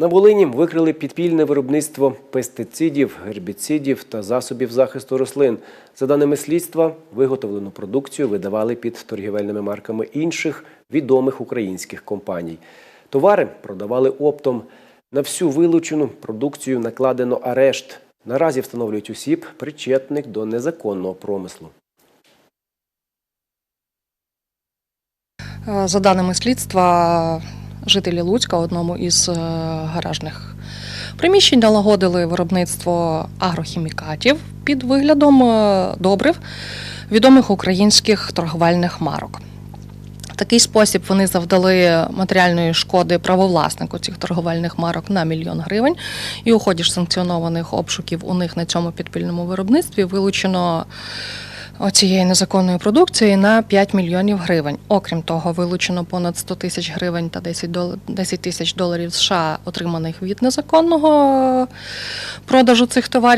На Волині викрили підпільне виробництво пестицидів, гербіцидів та засобів захисту рослин. За даними слідства, виготовлену продукцію видавали під торгівельними марками інших відомих українських компаній. Товари продавали оптом. На всю вилучену продукцію накладено арешт. Наразі встановлюють осіб, причетних до незаконного промислу. За даними слідства, жителі Луцька одному із е, гаражних приміщень налагодили виробництво агрохімікатів під виглядом е, добрив відомих українських торговельних марок. Такий спосіб вони завдали матеріальної шкоди правовласнику цих торговельних марок на мільйон гривень. І у ході ж санкціонованих обшуків у них на цьому підпільному виробництві вилучено цієї незаконної продукції на 5 мільйонів гривень. Окрім того, вилучено понад 100 тисяч гривень та 10 дол- 10 тисяч доларів США, отриманих від незаконного продажу цих товарів.